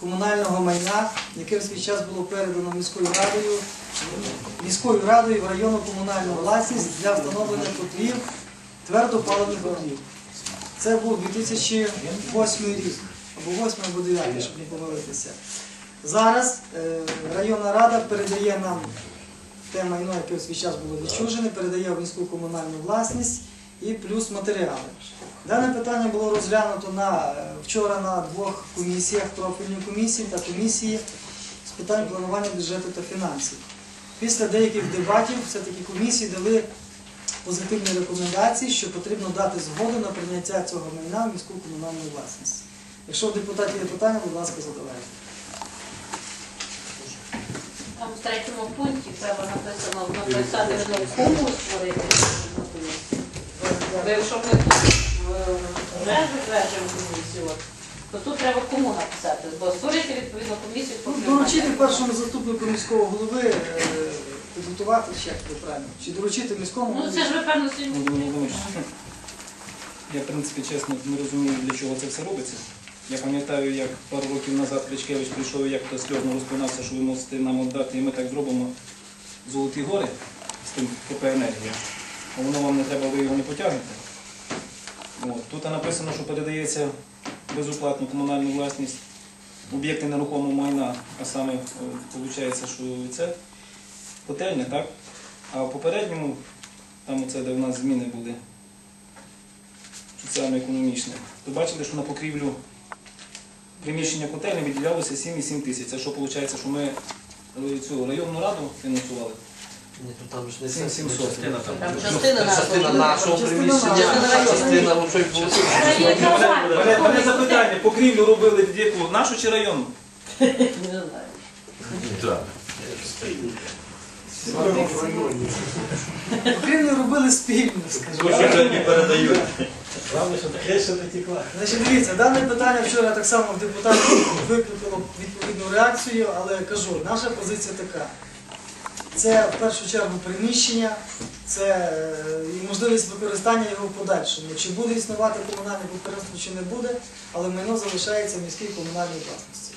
комунального майна, яке в свій час було передано міською радою, міською радою в районну комунальну власність для встановлення котлів, твердопаливних котлів. Це був 2008 рік, або 8 або 9, щоб не помилитися. Зараз е, районна рада передає нам те майно, яке в свій час було відчужене, передає в міську комунальну власність і плюс матеріали. Дане питання було розглянуто на, е, вчора на двох комісіях, профільній комісії та комісії з питань планування бюджету та фінансів. Після деяких дебатів все-таки комісії дали позитивні рекомендації, що потрібно дати згоду на прийняття цього майна в міську комунальну власність. Якщо у депутатів є питання, будь ласка, задавайте. Там в третьому пункті треба написано написати, що кому створити. Ви якщо ми вже затверджуємо комісію, от, то тут треба кому написати, бо створити відповідну комісію по Ну, Доручити першому заступнику міського голови е, підготувати як це правильно? Чи доручити міському Ну голові? це ж ви певно Ну, сьогодні. Володимир Володимирович, Я, в принципі, чесно, не розумію, для чого це все робиться. Я пам'ятаю, як пару років назад Кличкевич прийшов, і як то сльозно розпинався, що ви мусите нам віддати, і ми так зробимо золоті гори з тим КП енергія. Воно вам не треба, ви його не потягнете. От. Тут написано, що передається безоплатно комунальну власність об'єкти нерухомого майна, а саме виходить, що це котельня, так? А в попередньому, там оце, де в нас зміни були, соціально-економічне, то бачили, що на покрівлю приміщення котельні виділялося 7,7 тисяч. Це що виходить, що ми е, цю районну раду фінансували? Ні, то там ж не 7700. частина там. Там частина Частина нашого. Частина приміщення, а частина взагалі Мене, мене, мене запитання, покрівлю робили в яку? Нашу чи районну? Не знаю. Покрівлю робили спільно, скажімо. не передають. Значить, дивіться, дане питання вчора так само в депутатів викликало відповідну реакцію, але кажу, наша позиція така. Це в першу чергу приміщення, це е, і можливість використання його в подальшому. Чи буде існувати комунальне підприємство, чи не буде, але майно залишається в міській комунальній власності.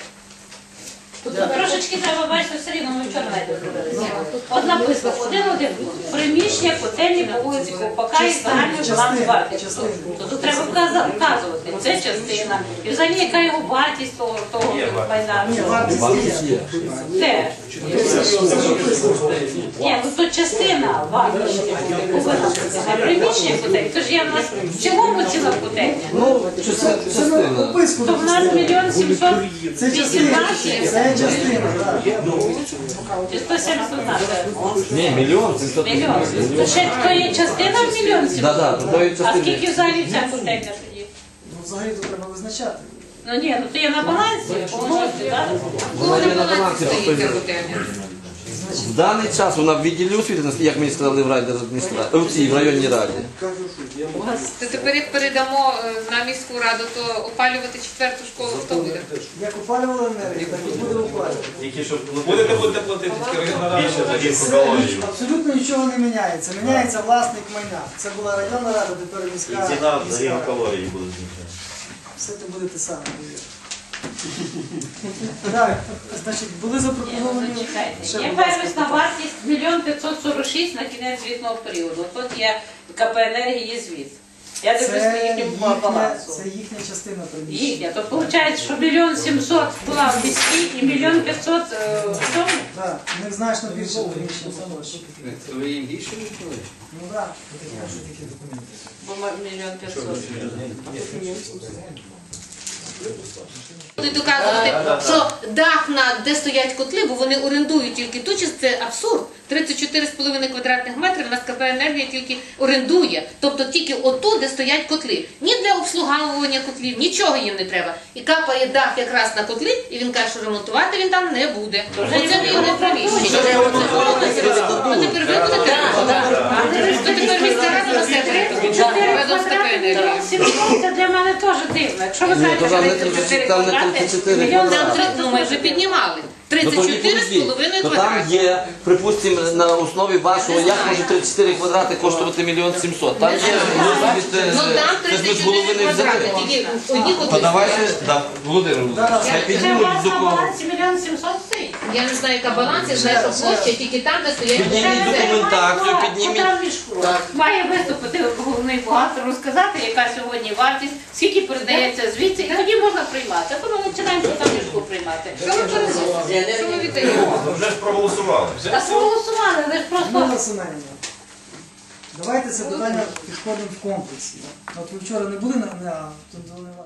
Тут трошечки треба бачити все рівно, ми вчора навіть дивилися. Один-один, приміщення, котельні по вулиці Ковпака і загальний баланс Частина, вартості. частина. То тут треба вказувати, це частина. І взагалі яка його вартість того, того майна. Ні, вартість. Де? Ні, ну то частина вартості повинна бути. А приміщення котельні, то ж є в нас в цілому ціла котельня. Ну, частина. То в нас мільйон сімсот вісімнадцять, це частина, так. чи 171. Ні, мільйон, це Мільйон. Це ще то є частина в мільйон Да, да, сімсот? то є А частина. скільки взагалі ця котельня тоді? Ну, взагалі то треба визначати. Ну ні, ну ти є на балансі, по так? Вона не на балансі стоїть. В даний час вона в відділі освіти, як мені сказали в райдержадміністрації, в цій в районній раді. То тепер як передамо е, на міську раду, то опалювати четверту школу хто буде? Як опалювали енергію, так і буде опалювати. Тільки щоб Будете будете платити більше за різку абсолютно нічого не міняється. Міняється власник майна. Це була районна рада, тепер міська. І ціна за міська рівну калорії буде знижена. Все це буде те саме. Так, значить, були Ні, ну запропоновані. зачекайте. Є будь ласка, первісна вартість мільйон 546 на кінець звітного періоду. Тут є КП енергії є звіт. Я дивлюсь на Це їхню їхня, балансу. це їхня частина приміщення. Їхня. То виходить, що мільйон 700 була в міській і мільйон 500 е, в цьому. Так, в них значно більше приміщення. площі. Ви їм більше не чули? Ну так. Бо мільйон 500. Будуть доказувати, що дах на де стоять котли, бо вони орендують тільки ту частину, це абсурд. 34,5 квадратних метрів на КП енергія тільки орендує. Тобто тільки отут, де стоять котли. Ні для обслуговування котлів, нічого їм не треба. І капає дах якраз на котли, і він каже, що ремонтувати він там не буде. Оце не його. Ну, тепер ви будете ремонтувати. То тепер міська рада на себе веде з КП енергії. Це для мене теж дивно. Якщо ви знаєте, що там не 34 34 там не квадрати, 34 мільйон квадрати. на три, ну, ми вже піднімали. Ну, то ні, 34 з подождіть. половиною То там квадратів. є, припустимо, на основі вашого, як може 34 квадрати коштувати мільйон сімсот. Там є досвід, е, Ну там це ж ми з 34 голови не квадрати, взяли. тільки одні То котли. давайте, да, Володимир, Володимирович, хай Це у піднімуть вас до кого. балансі мільйон сімсот стоїть. Я не знаю, яка баланс, я знаю, що площа тільки там, де стоять Підніміть котли. документацію, Має підніміть. Має виступити головний бухгалтер, розказати, яка сьогодні вартість, скільки передається звідси, і тоді можна приймати. А то ми починаємо Богдан Мішко приймати. Що ви переносите? Що ви віддаєте? Вже ж проголосували. Та проголосували, ви ж просто Людмила Семенівна, давайте це питання підходимо в комплексі. От ви вчора не були на, на тут не